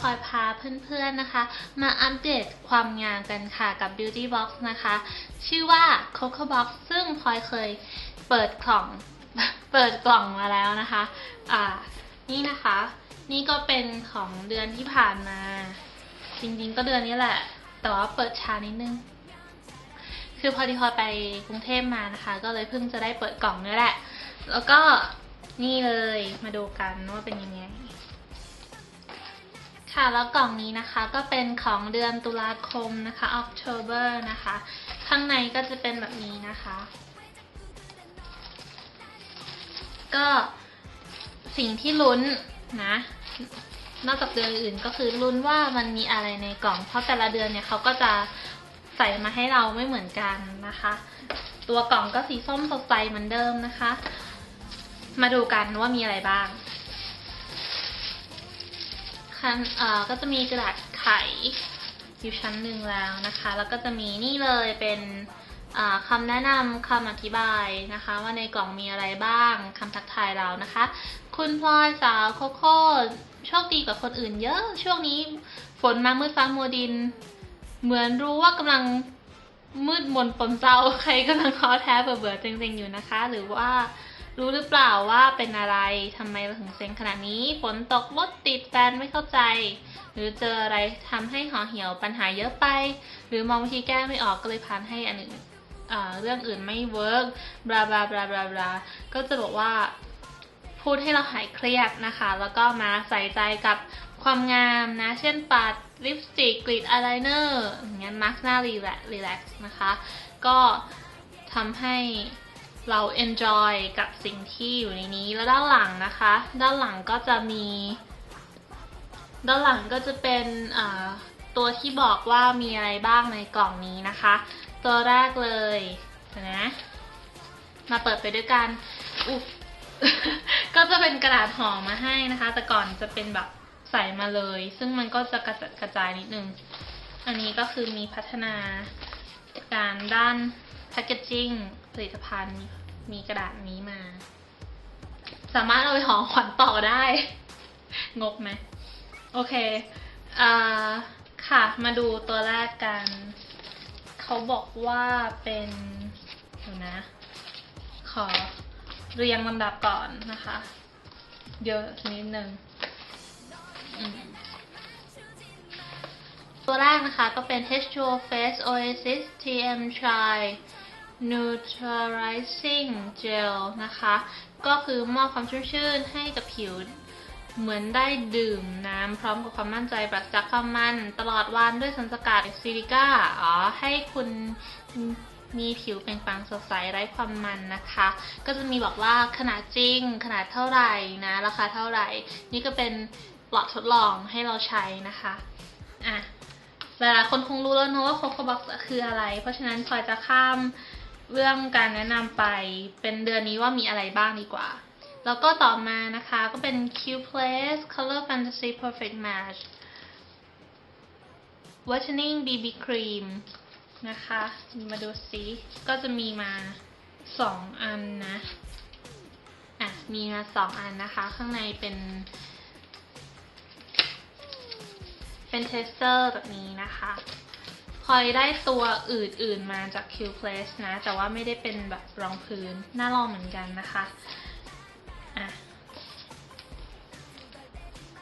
พลอยพาเพื่อนๆนะคะ มาอัปเดตความงามกันค่ะกับ Beauty Box นะคะ ชื่อว่า Coco Box ซึ่งพลอยเคยเปิดกล่องเปิดกล่องมาแล้วนะคะ อ่า นี่นะคะ นี่ก็เป็นของเดือนที่ผ่านมา จริงๆก็เดือนนี้แหละ แต่ว่าเปิดช้านิดนึง คือพอดีพลอยไปกรุงเทพมานะคะ ก็เลยเพิ่งจะได้เปิดกล่องนี่แหละ แล้วก็นี่เลยมาดูกันว่าเป็นยังไง ค่ะแล้วกล่องนี้นะคะก็เป็นของเดือนตุลาคมนะคะ October นะคะ ข้างในก็จะเป็นแบบนี้นะคะ ก็สิ่งที่ลุ้นนะ นอกจากเดือนอื่นก็คือลุ้นว่ามันมีอะไรในกล่อง เพราะแต่ละเดือนเนี่ยเขาก็จะใส่มาให้เราไม่เหมือนกันนะคะ ตัวกล่องก็สีส้มสดใสเหมือนเดิมนะคะ มาดูกันว่ามีอะไรบ้าง คันเอ่อก็จะมีกระดาษไขอยู่ชั้นหนึ่งแล้วนะคะ แล้วก็จะมีนี่เลยเป็นอ่าคำแนะนำคำอธิบายนะคะ ว่าในกล่องมีอะไรบ้างคำทักทายเรานะคะ คุณพลอยสาวโคโค่โชคดีกว่าคนอื่นเยอะ ช่วงนี้ฝนมามืดฟ้ามัวดิน เหมือนรู้ว่ากำลังมืดมนปนเศร้าใครกำลังท้อแท้เบื่อเบื่อๆเซ็งๆอยู่นะคะ หรือว่า รู้หรือเปล่าว่าเป็นอะไรทำไมเราถึงเซ็งขนาดนี้ ฝนตกรถติดแฟนไม่เข้าใจ หรือเจออะไรทำให้ห่อเหี่ยวปัญหาเยอะไป หรือมองวิธีแก้ไม่ออกก็เลยพานให้อันอื่นเรื่องอื่นไม่เวิร์กบลาบลาบลาบลาบลาก็จะบอกว่าพูดให้เราหายเครียดนะคะ แล้วก็มาใส่ใจกับความงามนะ เช่นปัดลิปสติกกรีดอายไลเนอร์อย่างเงี้ยมาร์กหน้ารีแลรีแลกซ์นะคะ ก็ทำให้ เรา enjoy กับสิ่งที่อยู่ในนี้แล้วด้านหลังนะคะ ด้านหลังก็จะมี ด้านหลังก็จะเป็นตัวที่บอกว่ามีอะไรบ้างในกล่องนี้นะคะ ตัวแรกเลยนะมาเปิดไปด้วยกันอุ๊ก็จะเป็นกระดาษห่อมาให้นะคะ แต่ก่อนจะเป็นแบบใส่มาเลย ซึ่งมันก็จะกระจัดกระจายนิดนึง อันนี้ก็คือมีพัฒนาการด้านแพคเกจจิ้งผลิตภัณฑ์ มีกระดาษนี้มา สามารถเอาไปห่อขวัญต่อได้ งกไหม โอเคอ่าค่ะ มาดูตัวแรกกัน เขาบอกว่าเป็นเดี๋ยวนะ ขอเรียงลำดับก่อนนะคะ เยอะนิดนึงตัวแรกนะคะก็เป็น H2O Face Oasis TM Chai Neutralizing Gel นะคะ ก็คือมอบความชุ่มชื่นให้กับผิว เหมือนได้ดื่มน้ำพร้อมกับความมั่นใจปราศจากความมัน ตลอดวันด้วยสารสกัดซิลิก้าอ๋อ ให้คุณมีผิวเปล่งปลั่งสดใสไร้ความมันนะคะ ก็จะมีบอกว่าขนาดจริง ขนาดเท่าไหร่นะ ราคาเท่าไหร่ นี่ก็เป็นหลอดทดลองให้เราใช้นะคะอะหลายๆคนคงรู้แล้วเนอะว่าโคโคบ็อกซ์คืออะไร เพราะฉะนั้นพลอยจะข้าม เรื่องการแนะนำไปเป็นเดือนนี้ว่ามีอะไรบ้างดีกว่า แล้วก็ต่อมานะคะก็เป็น Q Place Color Fantasy Perfect Match Whitening BB Cream นะคะ มาดูซิก็จะมีมาสองอันนะ อะ มีมาสองอันนะคะ ข้างในเป็น เป็นเทสเตอร์แบบนี้นะคะ พลอยได้ตัวอื่นๆมาจาก Q Place นะ แต่ว่าไม่ได้เป็นแบบรองพื้นน่าลองเหมือนกันนะคะ อะ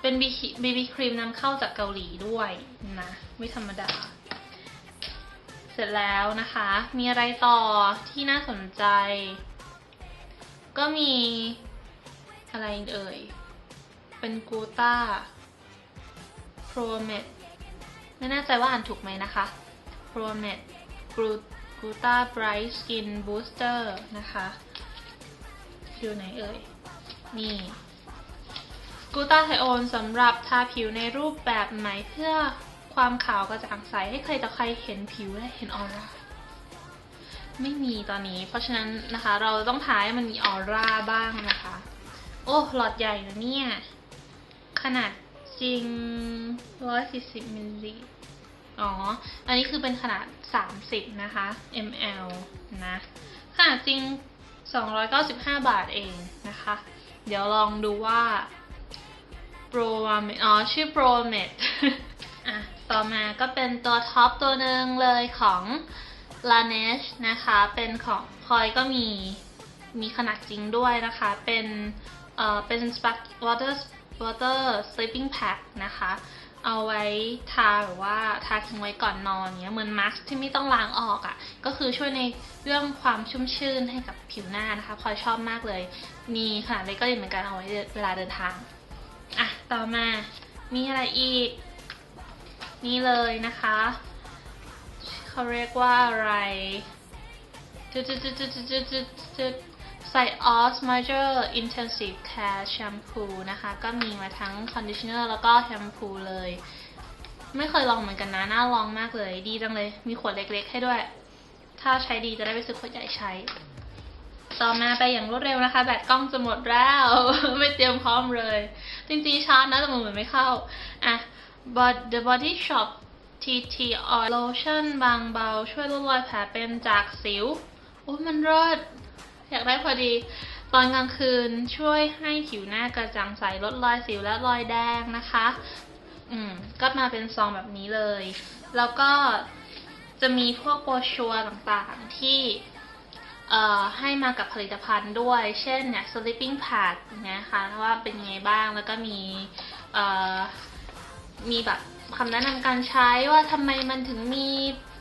เป็นบีบีครีมนำเข้าจากเกาหลีด้วยนะ ไม่ธรรมดา เสร็จแล้วนะคะ มีอะไรต่อที่น่าสนใจ ก็มีอะไรเอ่ย เป็นกูต้าโปรเมดไม่แน่ใจว่าอ่านถูกไหมนะคะ โปรเมดกูต้าไบรท์สกินบูสเตอร์นะคะอยู่ไหนเอ่ย นี่กูต้าไทโอนสำหรับทาผิวในรูปแบบใหม่เพื่อความขาวกระจ่างใสให้ใครต่อใครเห็นผิวและเห็นออร่าไม่มีตอนนี้ เพราะฉะนั้นนะคะเราต้องทาให้มันมีออร่าบ้างนะคะ โอ้หลอดใหญ่นะเนี่ย ขนาดจริง 140มิลลิ อ๋อ อันนี้คือเป็นขนาด 30 นะคะ ml นะขนาดจริง 295 บาทเองนะคะ เดี๋ยวลองดูว่าโปรเมดอ๋อ ชื่อโปรเมดอะ ต่อมาก็เป็นตัวท็อปตัวหนึ่งเลยของ Laneige นะคะ เป็นของพลอยก็มี มีขนาดจริงด้วยนะคะ เป็น เอ่อ เป็น spark water water sleeping pack นะคะ เอาไว้ทาหรือว่าทาทิ้งไว้ก่อนนอนเนี้ยเหมือนมาสก์ที่ไม่ต้องล้างออกอะ่ะ ก็คือช่วยในเรื่องความชุ่มชื่นให้กับผิวหน้านะคะพลอยชอบมากเลย มีขนาดเล็กก็ดีเหมือนกันเอาไว้เวลาเดินทางอะต่อมามีอะไรอีก นี่เลยนะคะเขาเรียกว่าอะไรจุดจุดจุดจุดจุดจุด ใส่ Oz Moisture Intensive Care Shampoo นะคะ ก็มีมาทั้ง conditioner แล้วก็แชมพูเลย ไม่เคยลองเหมือนกันนะ น่าลองมากเลย ดีจังเลย มีขวดเล็กๆให้ด้วย ถ้าใช้ดีจะได้ไปซื้อขวดใหญ่ใช้ ต่อมาไปอย่างรวดเร็วนะคะ แบตกล้องจะหมดแล้ว ไม่เตรียมพร้อมเลย จริงๆชาร์จนะแต่มันเหมือนไม่เข้า อะ but the body shop TT oil lotion บางเบา ช่วยลดรอยแผลเป็นจากสิว โอ้มันเลิศ อยากได้พอดี ตอนกลางคืนช่วยให้ผิวหน้ากระจ่างใสลดรอยสิวและรอยแดงนะคะ อืม ก็มาเป็นซองแบบนี้เลย แล้วก็จะมีพวกโบรชัวร์ต่างๆที่เอ่อให้มากับผลิตภัณฑ์ด้วย เช่นเนี่ย sleeping pad นะคะว่าเป็นยังไงบ้าง แล้วก็มีเอ่อมีแบบคำแนะนำการใช้ว่าทำไมมันถึงมี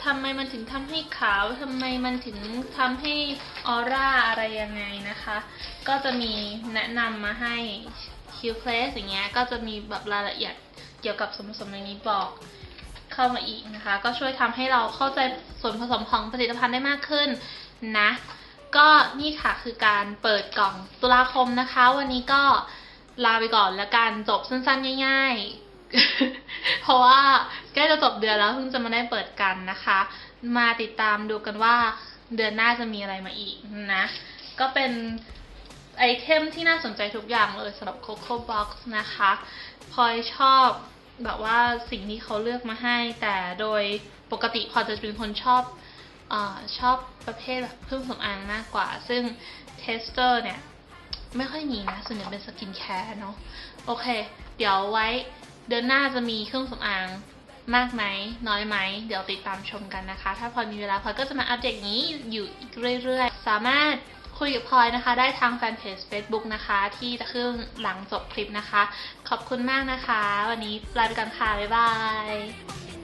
ทำไมมันถึงทำให้ขาวทำไมมันถึงทำให้ออร่าอะไรยังไงนะคะ ก็จะมีแนะนำมาให้ Q Place อย่างเงี้ยก็จะมีแบบรายละเอียดเกี่ยวกับส่วนผสมในนี้บอกเข้ามาอีกนะคะ ก็ช่วยทำให้เราเข้าใจส่วนผสมของผลิตภัณฑ์ได้มากขึ้นนะ ก็นี่ค่ะคือการเปิดกล่องตุลาคมนะคะ วันนี้ก็ลาไปก่อนแล้วกันจบสั้นๆง่าย ๆ เพราะว่าใกล้จะจบเดือนแล้วเพิ่งจะมาได้เปิดกันนะคะ มาติดตามดูกันว่าเดือนหน้าจะมีอะไรมาอีกนะ ก็เป็นไอเทมที่น่าสนใจทุกอย่างเลยสำหรับ Coco Box นะคะพลอยชอบแบบว่าสิ่งที่เขาเลือกมาให้ แต่โดยปกติพลอยจะเป็นคนชอบอชอบประเภทแบบเครื่องสำอางมากกว่า ซึ่งเทสเตอร์เนี่ย ไม่ค่อยมีนะ ส่วนใหญ่เป็นสกินแคร์เนาะ โอเค เดี๋ยวไว้ เดือนหน้าจะมีเครื่องสำอางมากไหมน้อยไหม เดี๋ยวติดตามชมกันนะคะ ถ้าพลอยมีเวลาพลอยก็จะมาอัปเดตอย่างนี้อยู่อีกเรื่อยๆ สามารถคุยกับพลอยนะคะ ได้ทางแฟนเพจ Facebook นะคะ ที่จะขึ้นหลังจบคลิปนะคะ ขอบคุณมากนะคะ วันนี้ลาไปก่อนค่ะ บ๊ายบาย